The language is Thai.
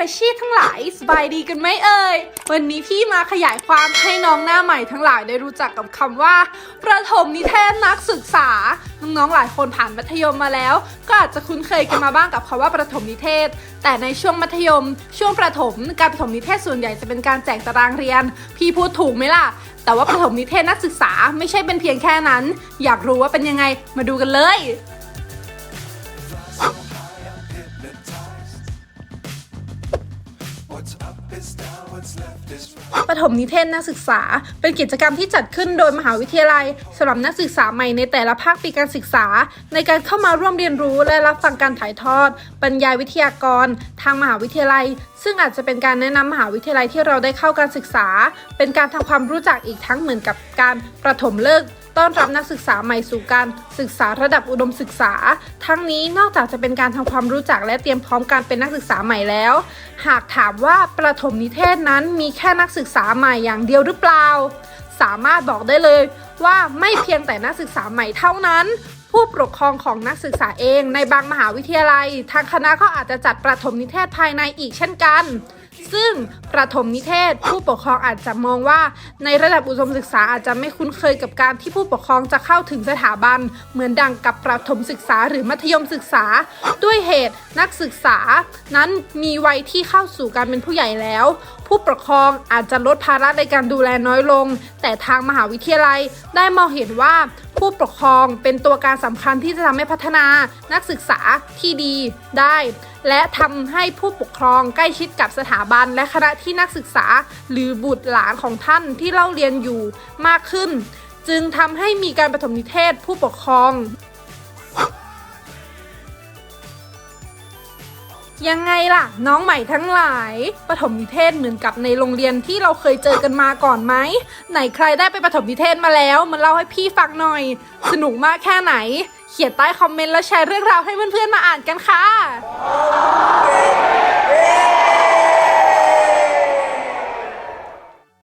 รชชี่ทั้งหลายสบายดีกันไหมเอ่ย วันนี้พี่มาขยายความให้น้องหน้าใหม่ทั้งหลายได้รู้จักกับคำว่า ประถมนิเทศนักศึกษา น้องๆหลายคนผ่านมัธยมมาแล้ว ก็อาจจะคุ้นเคยกันมาบ้างกับคำว่าประถมนิเทศ แต่ในช่วงมัธยม ช่วงประถมการประถมนิเทศส่วนใหญ่จะเป็นการแจกตารางเรียน พี่พูดถูกไหมล่ะ แต่ว่าประถมนิเทศนักศึกษาไม่ใช่เป็นเพียงแค่นั้น อยากรู้ว่าเป็นยังไงมาดูกันเลย ประถมนิเทศนักศึกษา เป็นกิจกรรมที่จัดขึ้นโดยมหาวิทยาลัยสำหรับนักศึกษาใหม่ในแต่ละภาคปีการศึกษา ในการเข้ามาร่วมเรียนรู้และรับฟังการถ่ายทอด บรรยายวิทยากร ทางมหาวิทยาลัย ซึ่งอาจจะเป็นการแนะนำมหาวิทยาลัยที่เราได้เข้าการศึกษา เป็นการทำความรู้จักอีกทั้งเหมือนกับการประถมเลิก ต้อนรับนักศึกษาใหม่สู่การศึกษาระดับอุดมศึกษา ทั้งนี้นอกจากจะเป็นการทำความรู้จักและเตรียมพร้อมการเป็นนักศึกษาใหม่แล้ว หากถามว่าประถมนิเทศนั้นมีแค่นักศึกษาใหม่อย่างเดียวหรือเปล่า สามารถบอกได้เลยว่าไม่เพียงแต่นักศึกษาใหม่เท่านั้น ผู้ปกครองของนักศึกษาเองในบางมหาวิทยาลัย ทางคณะก็อาจจะจัดประถมนิเทศภายในอีกเช่นกัน ซึ่งประถมนิเทศผู้ปกครองอาจจะมองว่า ในระดับอุดมศึกษาอาจจะไม่คุ้นเคยกับการที่ผู้ปกครองจะเข้าถึงสถาบัน เหมือนดังกับประถมศึกษาหรือมัธยมศึกษา ด้วยเหตุนักศึกษา นั้นมีวัยที่เข้าสู่การเป็นผู้ใหญ่แล้ว ผู้ปกครองอาจจะลดภาระในการดูแลน้อยลง แต่ทางมหาวิทยาลัยได้มองเห็นว่า ผู้ปกครองเป็นตัวการสำคัญที่จะทำให้พัฒนานักศึกษาที่ดีได้ และทำให้ผู้ปกครองใกล้ชิดกับสถาบัน และคณะที่นักศึกษาหรือบุตรหลานของท่านที่เล่าเรียนอยู่มากขึ้น จึงทำให้มีการประถมนิเทศผู้ปกครอง ยังไงล่ะ น้องใหม่ทั้งหลายปฐมนิเทศเหมือนกับในโรงเรียนที่เราเคยเจอกันมาก่อนไหม ไหนใครได้ไปปฐมนิเทศมาแล้วมาเล่าให้พี่ฟังหน่อย สนุกมากแค่ไหน เขียนใต้คอมเมนต์แล้วแชร์เรื่องราวให้เพื่อนๆมาอ่านกันค่ะ